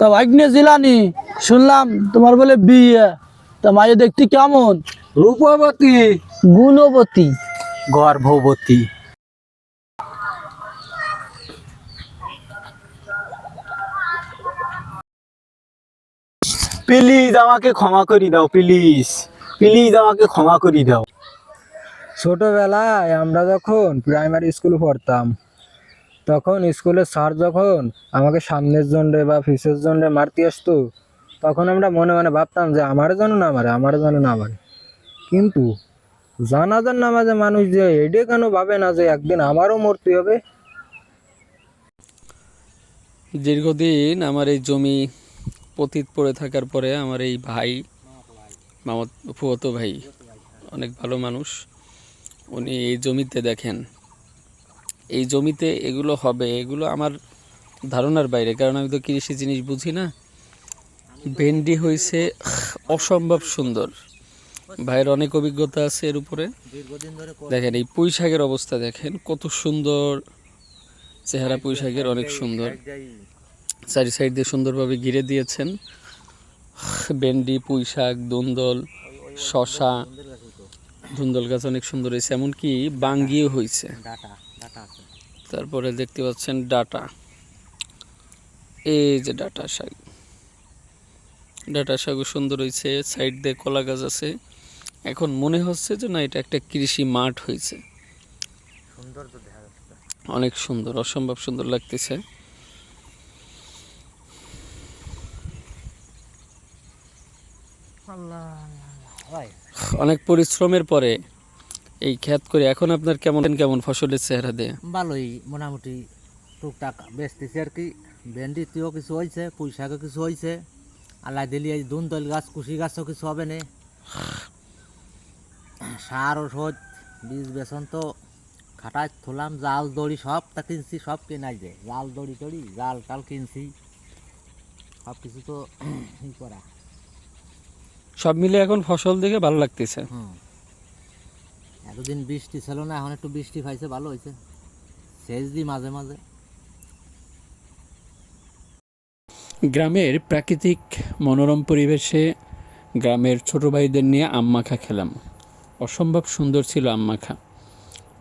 তা ভাগ্নে জিলানি শুনলাম তোমার বলে বিয়ে। তা মায়ে দেখতে কেমন? রূপবতী। গুণবতী। গর্ভবতী। প্লিজ আমাকে ক্ষমা করে দাও প্লিজ। প্লিজ আমাকে ক্ষমা করে দাও। ছোটবেলায় আমরা যখন প্রাইমারি স্কুলে পড়তাম তখন স্কুলের স্যার যখন আমাকে সামনের জন্যে বা ফিসের জন্যে মারতে আসতো, তখন আমরা মনে মনে ভাবতাম যে আমার জন্য না মারে, আমার জন্য না মারে। কিন্তু জানাজার নামাজে মানুষ যে এডে কেন ভাবে না যে একদিন আমারও মরতে হবে? দীর্ঘদিন আমার এই জমি পতিত পড়ে থাকার পরে আমার এই ভাই, মামা ফুয়তো ভাই, অনেক ভালো মানুষ, উনি এই জমিতে দেখেন। এই জমিতে এগুলো হবে, এগুলো আমার ধারণার বাইরে। কারণ আমি তো কৃষি জিনিস বুঝি না। ভেন্ডি হয়েছে অসম্ভব সুন্দর। ভাইয়ের অনেক অভিজ্ঞতা আছে এর উপরে। দেখেন, এই পুঁই অবস্থা দেখেন, কত সুন্দর। চেহারা পুঁই শাকের অনেক সুন্দর। চারি সাইড দিয়ে সুন্দরভাবে ঘিরে দিয়েছেন। ভেন্ডি, পুঁই শাক, দুন্দল শশা ধুন্দল গাছ অনেক সুন্দর হয়েছে, এমনকি বাঙ্গিও হয়েছে তারপরে দেখতে পাচ্ছেন ডাটা। এই যে ডাটা শাক। ডাটা শাকও সুন্দর হয়েছে সাইড দিয়ে কলা গাছ আছে। এখন মনে হচ্ছে যে না এটা একটা কৃষি মাঠ হয়েছে। অনেক সুন্দর অসম্ভব সুন্দর লাগতেছে। অনেক পরিশ্রমের পরে এই ক্ষেত করে এখন আপনার কেমন কেমন ফসলের চেহারা দেয়? ভালোই মোটামুটি টুকটাক বেচতেছি আর কি। ভেন্ডিতেও কিছু হয়েছে পুঁই শাকও কিছু হয়েছে আল্লাহ দিলি এই দুন্দল গাছ কুশি গাছও কিছু হবে না। সার ওষুধ বীজ বেসন তো খাটাই থুলাম জাল দড়ি সব তা কিনছি সব কেনাই যায় জাল দড়ি টড়ি জাল টাল কিনছি। সব কিছু তো করা। সব মিলে এখন ফসল দেখে ভালো লাগতেছে। হুম। এতদিন বৃষ্টি ছিল না, এখন একটু বৃষ্টি পাইছে, ভালো হয়েছে সেচ দিই মাঝে মাঝে। গ্রামের প্রাকৃতিক মনোরম পরিবেশে গ্রামের ছোট ভাইদের নিয়ে আম মাখা খেলাম। অসম্ভব সুন্দর ছিল আম মাখা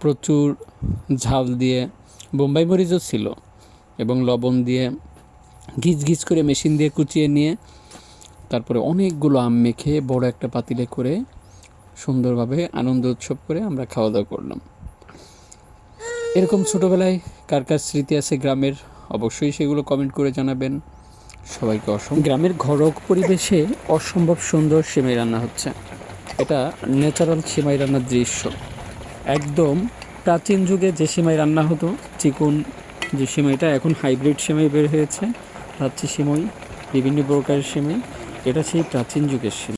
প্রচুর ঝাল দিয়ে বোম্বাই মরিচও ছিল এবং লবণ দিয়ে ঘিচ ঘিচ করে মেশিন দিয়ে কুচিয়ে নিয়ে তারপরে অনেকগুলো আম মেখে বড় একটা পাতিলে করে সুন্দরভাবে আনন্দ উৎসব করে আমরা খাওয়া দাওয়া করলাম। এরকম ছোটোবেলায় কার কার স্মৃতি আছে গ্রামের, অবশ্যই সেগুলো কমেন্ট করে জানাবেন। সবাইকে অসম্ভব গ্রামের ঘরোয়া পরিবেশে অসম্ভব সুন্দর সেমাই রান্না হচ্ছে। এটা ন্যাচারাল সেমাই রান্নার দৃশ্য। একদম প্রাচীন যুগে যে সেমাই রান্না হতো, চিকন যে সেমাইটা, এখন হাইব্রিড সেমাই বের হয়েছে রাচ্ছি সেমাই, বিভিন্ন প্রকারের সেমাই, এটা সেই প্রাচীন যুগের সেমাই।